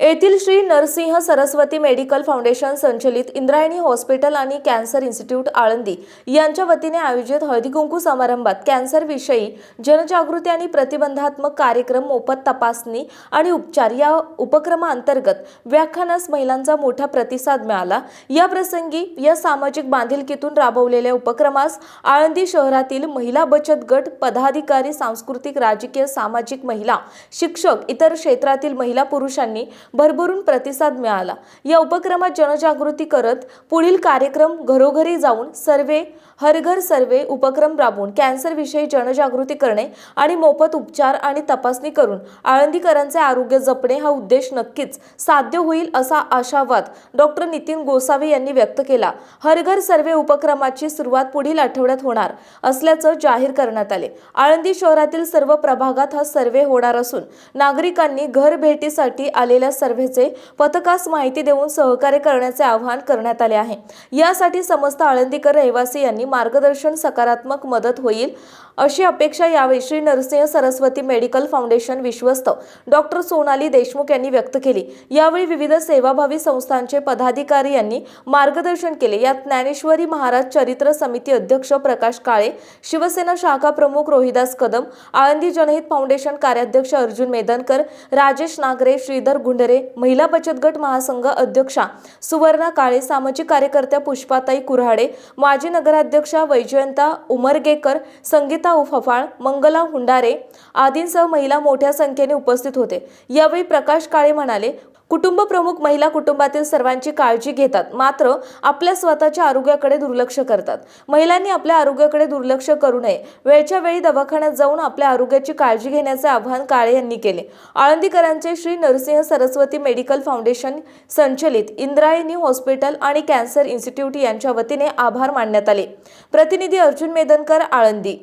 येथील Shri Narasimha Saraswati medical foundation संचलित Indrayani hospital आणि कॅन्सर इन्स्टिट्यूट आळंदी यांच्या वतीने आयोजित हळदीकुंकू समारंभात कॅन्सरविषयी जनजागृती आणि प्रतिबंधात्मक कार्यक्रम मोफत तपासणी आणि उपचार या उपक्रमाअंतर्गत व्याख्यानास महिलांचा मोठा प्रतिसाद मिळाला. या प्रसंगी या सामाजिक बांधिलकीतून राबवलेल्या उपक्रमास आळंदी शहरातील महिला बचत गट पदाधिकारी सांस्कृतिक राजकीय सामाजिक महिला शिक्षक इतर क्षेत्रातील महिला पुरुषांनी भरभरून प्रतिसाद मिळाला. या उपक्रमात जनजागृती करत पुढील कार्यक्रम घरोघरी जाऊन सर्वे हर घर सर्वे उपक्रम राबवून कॅन्सरविषयी जनजागृती करणे आणि मोफत उपचार आणि तपासणी करून आळंदीकरांचे आरोग्य जपणे हा उद्देश नक्कीच साध्य होईल असा आशावाद डॉक्टर नितीन गोसावी यांनी व्यक्त केला. हर घर सर्वे उपक्रमाची सुरुवात पुढील आठवड्यात होणार असल्याचं जाहीर करण्यात आले. आळंदी शहरातील सर्व प्रभागात हा सर्वे होणार असून नागरिकांनी घर भेटीसाठी आलेल्या सर्व्हेचे पथकास माहिती देऊन सहकार्य करण्याचे आवाहन करण्यात आले आहे. यासाठी समस्त आळंदीकर रहिवासी यांनी मार्गदर्शन सकारात्मक मदत होईल. अशी अपेक्षा यावेळी श्री नरसिंह सरस्वती मेडिकल फाउंडेशन विश्वस्त. डॉक्टर सोनाली देशमुख यांनी व्यक्त केली. यावेळी विविध सेवाभावी संस्थांचे पदाधिकारी यांनी मार्गदर्शन केले. यात ज्ञानेश्वरी महाराज चरित्र समिती अध्यक्ष प्रकाश काळे शिवसेना शाखा प्रमुख रोहिदास कदम आळंदी जनहित फाउंडेशन कार्याध्यक्ष अर्जुन मेदनकर राजेश नागरे श्रीधर गुंडरे महिला बचत गट महासंघ अध्यक्षा सुवर्णा काळे सामाजिक कार्यकर्त्या पुष्पाताई कुऱ्हाडे माजी नगराध्यक्षा वैजयंता उमरगेकर संगीत उफफाळ मंगला हुंडारे आदींसह महिला मोठ्या संख्येने उपस्थित होते. यावेळी प्रकाश काळे म्हणाले कुटुंब प्रमुख महिला कुटुंबातील सर्वांची काळजी घेतात मात्र आपल्या स्वतःच्या आरोग्याकडे दुर्लक्ष करतात. महिलांनी आपल्या आरोग्याकडे दुर्लक्ष करू नये. वेळच्या वेळी दवाखान्यात जाऊन आपल्या आरोग्याची काळजी घेण्याचे आवाहन काळे यांनी केले. आळंदीकरांचे श्री नरसिंह सरस्वती मेडिकल फाउंडेशन संचलित इंद्रायणी हॉस्पिटल आणि कॅन्सर इन्स्टिट्यूट यांच्या वतीने आभार मानण्यात आले. प्रतिनिधी अर्जुन मेदनकर आळंदी.